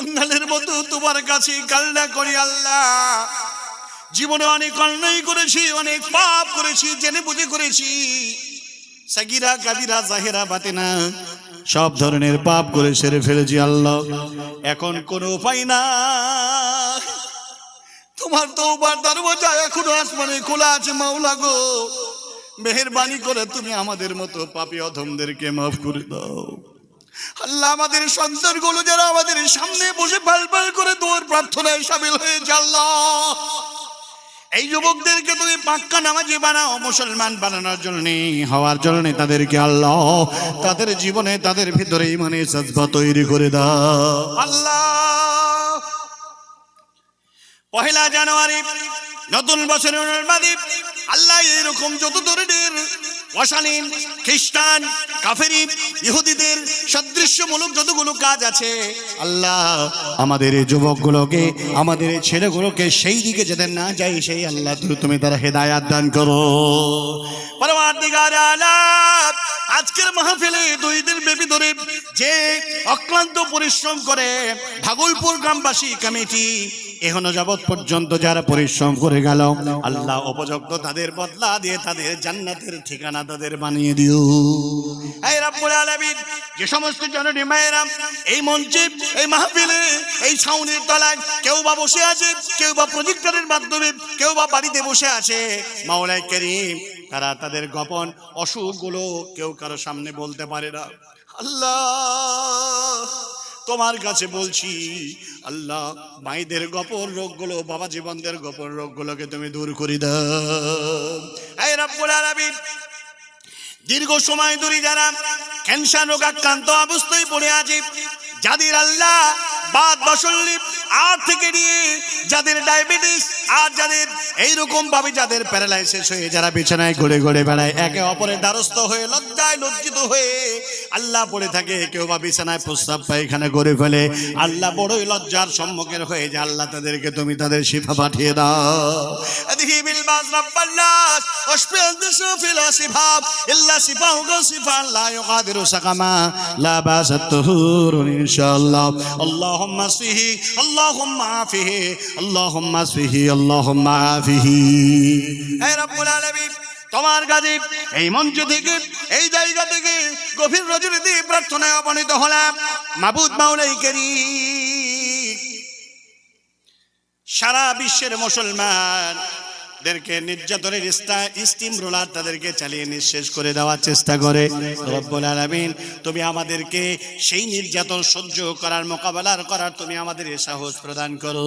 কঙ্গালের মতো তোমার কাছে কান্না করি আল্লাহ। জীবনে অনেক অন্যায় করেছি, অনেক পাপ করেছি, জেনে বুঝে করেছি। সাগিরা কাবিরা জাহেরা, বাতেনা, সব ধরনের পাপ করে সেরে ফেলেছি আল্লাহ। এখন কোনো উপায় না তোমার তৌবার দরওয়াজা এখনও আসমানে খোলা আছে, মাওলা গো। মেহেরবানি করে তুমি আমাদের মতো পাপী অধমদেরকে মাফ করে দাও। আল্লাহ আমাদের সন্তানগুলো যারা আমাদের সামনে বসে পাল পাল করে দৌড় প্রার্থনায় সামিল হয়েছে আল্লাহ। এই যুবকদেরকে তুমি পাক্কা নামাজি বানাও, মুসলমান বানানোর জন্য, হওয়ার জন্য তাদেরকে আল্লাহ, তাদের জীবনে তাদের ভিতরে মানে সাজবা তৈরি করে দাও। আল্লাহ। পহেলা জানুয়ারি, নতুন বছরের আল্লাহ এরকম যত ধরনের অশালীন খ্রিস্টান, কাফেরি, ইহুদিদের সদৃশ্যমূলক যতগুলো কাজ আছে, আল্লাহ আমাদের এই যুবকগুলোকে, আমাদের এই ছেলেগুলোকে সেই দিকে যাতে না যাই, সেই আল্লাহ তুমি- তারা হেদায়াত দান করো। আজকের মাহফিলে দুই দিন ব্যাপী ধরে যে অক্লান্ত পরিশ্রম করে ভাগলপুর গ্রামবাসী কমিটি এখনও যাবৎ পর্যন্ত যারা পরিশ্রম করে গেল, আল্লাহ উপযুক্ত তাদের বদলা দিয়ে তাদের জান্নাতের ঠিকানা তাদের বানিয়ে দিও। এই রাব্বুল আলামিন, যে সমস্ত জননী মায়েরা এই মঞ্চে, এই মাহফিলে, এই ছাউনির তলায় কেউ বা বসে আছে, কেউ বা প্রজেক্টরের মাধ্যমে, কেউ বা বাড়িতে বসে আছে মাওলাই করিম, তারা তাদের গোপন অসুখগুলো কেউ কারও সামনে বলতে পারে না। আল্লাহ, তোমার কাছে বলছি আল্লাহ মাইদের গোপন রোগগুলো, বাবা জীবনদের গোপন রোগগুলোকে তুমি দূর করে দাও। দীর্ঘ সময় ধরে যারা ক্যান্সার রোগ আক্রান্ত অবস্থায় পড়ে আছে, যাদের আল্লাহ বাদ বসল্লিপ আর থেকে নিয়ে যাদের ডায়াবেটিস আর যাদের এইরকম ভাবে যাদের প্যারালাইসিস হয়ে যারা বিছানায় ঘুরে ঘুরে বেড়ায়, একে অপরের দ্বারস্থ হয়ে, লজ্জায় লজ্জিত হয়ে আল্লাহ পড়ে থাকে, কেউ বা বিছানায় প্রস্তাব পায়খানা করে ফেলে। আল্লাহ বড়ই লজ্জার সম্মুখীন হয়ে যে আল্লাহ তাদেরকে তুমি তাদের শিফা পাঠিয়ে দাও। দিহি ফিল ইল্লা লা সাকামা, লা ইনশাআল্লাহ। আল্লাহুম্মা সিহি আল্লাহুম্মা আফিহি, আল্লাহুম্মা সিহি আল্লাহ তোমার কাজে এই মঞ্চ থেকে, এই জায়গা থেকে গভীর রজনীতি প্রার্থনায় অপনীত হলাম মাবুদ মাউলাই কেরি সারা বিশ্বের মুসলমান দেরকে নির্যাতনের স্টিম রোলার তাদেরকে চালিয়ে নিঃশেষ করে দেওয়ার চেষ্টা করে। রব্বুল আলমিন, তুমি আমাদেরকে সেই নির্যাতন সহ্য করার মোকাবেলার করার তুমি আমাদের সাহস প্রদান করো।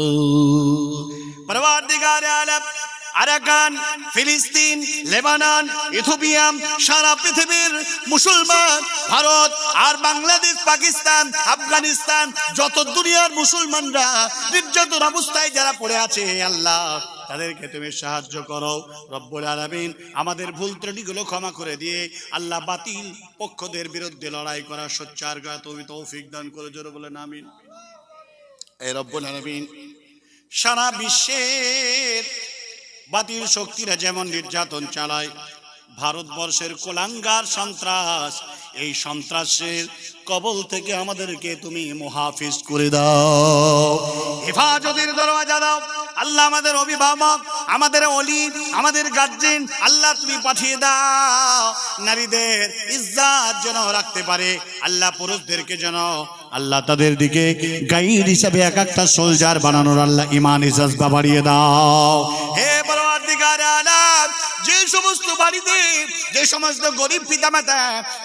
আরাকান ফিলিস্তিন লেবানন ইথোপিয়াম সারা পৃথিবীর মুসলমান ভারত আর বাংলাদেশ পাকিস্তান আফগানিস্তান যত দুনিয়ার মুসলমানরা নির্যাতন অবস্থায় যারা পড়ে আছে, আল্লাহ, তাদেরকে তুমি সাহায্য করো, রব্বুল আলামিন আমাদের ভুল ত্রুটিগুলো ক্ষমা করে দিয়ে আল্লাহ বাতিল পক্ষদের বিরুদ্ধে লড়াই করার সোচ্চার গা তুমি তৌফিক দান করে, জোরে বলেন, আমিন। এই রব্বুল আলামিন সারা বিশ্বের বাতিল শক্তিরা যেমন নির্যাতন চালায়, ভারতবর্ষের কোলাঙ্গার সন্ত্রাস, এই সন্ত্রাসের কবল থেকে আমাদেরকে তুমি মুহাফিজ করে দাও। হেফাজতের দরওয়াজা দাও। আল্লাহ আমাদের অভিভাবক, আমাদের অলি, আমাদের গার্জেন আল্লাহ তুমি পাঠিয়ে দাও। নারীদের ইজ্জাত যেন রাখতে পারে, আল্লাহ পুরুষদেরকে যেন আল্লাহ তাদের দিকে গাইড হিসাবে এক একটা সোলজার বানানোর আল্লাহ ইমান ইজাজবা বাড়িয়ে দাও। হে যে সমস্ত বাড়িতে যে সমস্ত গরিব পিতামাতা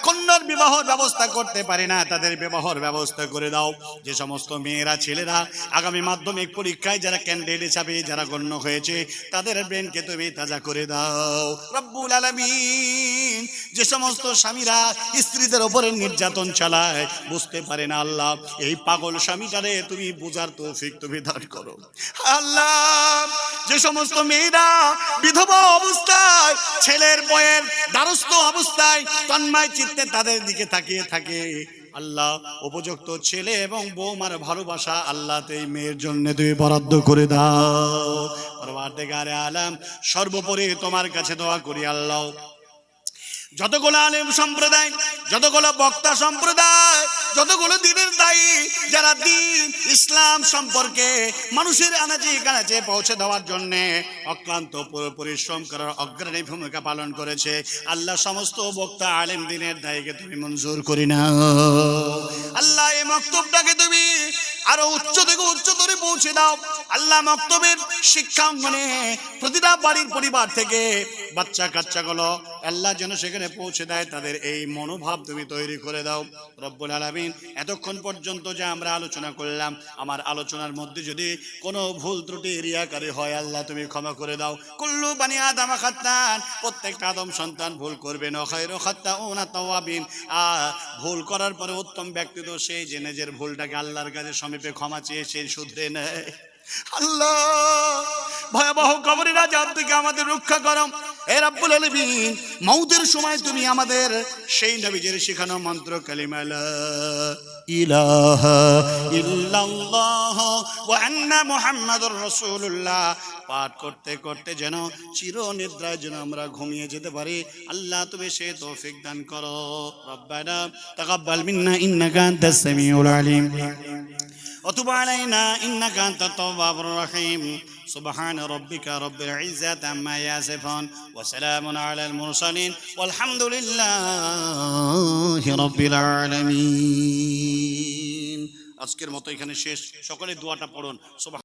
কন্যার বিবাহ ব্যবস্থা করতে পারে না, তাদের বিবাহর ব্যবস্থা করে দাও। যে সমস্ত মেয়েরা, ছেলেরা আগামী মাধ্যমিক পরীক্ষায় যারা ক্যান্ডিডেট হিসাবে যারা গণ্য হয়েছে, তাদের ব্রেনকে তুমি তাজা করে দাও। রব্বুল আলামিন, যে সমস্ত স্বামীরা স্ত্রীদের ওপরে নির্যাতন চালায়, বুঝতে পারে না আল্লাহ, এই পাগল স্বামীটারে তুমি বোঝার তৌফিক তুমি দান করো। আল্লাহ, যে সমস্ত মেয়েরা বিধবা অবস্থায় ছেলের বয়ের দ্বারস্থ অবস্থায় তন্ময় চিত্তে তাদের দিকে তাকিয়ে থাকে। আল্লাহ উপযুক্ত ছেলে এবং বৌমার ভালোবাসা আল্লাহ এই মেয়ের জন্য তুমি বরাদ্দ করে দাও। আলাম, সর্বোপরি তোমার কাছে দোয়া করি আল্লাহ। যতগুলো আলেম সম্প্রদায়, যতগুলো বক্তা সম্প্রদায় যতগুলো দিনের দায়ী, যারা দিন ইসলাম সম্পর্কে মানুষের আনাচে কানাচে পৌঁছে দেওয়ার জন্য অক্লান্ত পরিশ্রম করার অগ্রণী ভূমিকা পালন করেছে। আল্লাহ সমস্ত বক্তা আলেম দিনের দায়ীকে তুমি মঞ্জুর করি না। আল্লাহ এই মক্তবটাকে তুমি আরও উচ্চ থেকে উচ্চতরে পৌঁছে দাও। আল্লাহ মক্তবের শিক্ষা মানে প্রতিটা বাড়ির পরিবার থেকে বাচ্চা কাচ্চাগুলো আল্লাহ যেন সেখানে পৌঁছে দেয়, তাদের এই মনোভাব তুমি তৈরি করে দাও। রব্বুল আলামিন, এতক্ষণ পর্যন্ত যে আমরা আলোচনা করলাম, আমার আলোচনার মধ্যে যদি কোনো ভুল ত্রুটি রিয়াকারী হয়, আল্লাহ তুমি ক্ষমা করে দাও। কুল্লু বানি আদম খাত্তান, প্রত্যেকটা আদম সন্তান ভুল করবে অখাইর খাত্তা না তাওয়াবিন আ ভুল করার পরে উত্তম ব্যক্তি তো সেই যে নিজের ভুলটাকে আল্লাহর কাছে সমীপে ক্ষমা চেয়ে সেই শুধরে নেয়। আল্লাহ, ভয়াবহ কবরের আজাব থেকে আমাদের রক্ষা করো। এ রাব্বুল আলমিন মৌতের সময় তুমি আমাদের সেই নবীজের শেখানো মন্ত্র কালিমালা ইলাহা ইল্লাল্লাহ ওয়া আন্না মুহাম্মাদুর রাসূলুল্লাহ পাঠ করতে করতে যেন চির নিদ্রায় যেন আমরা ঘুমিয়ে যেতে পারি। আল্লাহ তুমি সে তৌফিক দান করো। রব্বানা তাকাব্বাল মিন্না ইন্নাকা আনতাস সামিউল আলিম। ওয়া তুব আলাইনা ইন্নাকা আনতাত তাওয়াবুর রহিম। سبحان ربك رب العزة عما يصفون وسلام على المرسلين والحمد لله رب العالمين আজকের মতো এখানে শেষ সকলে দোয়াটা পড়ুন সুবহান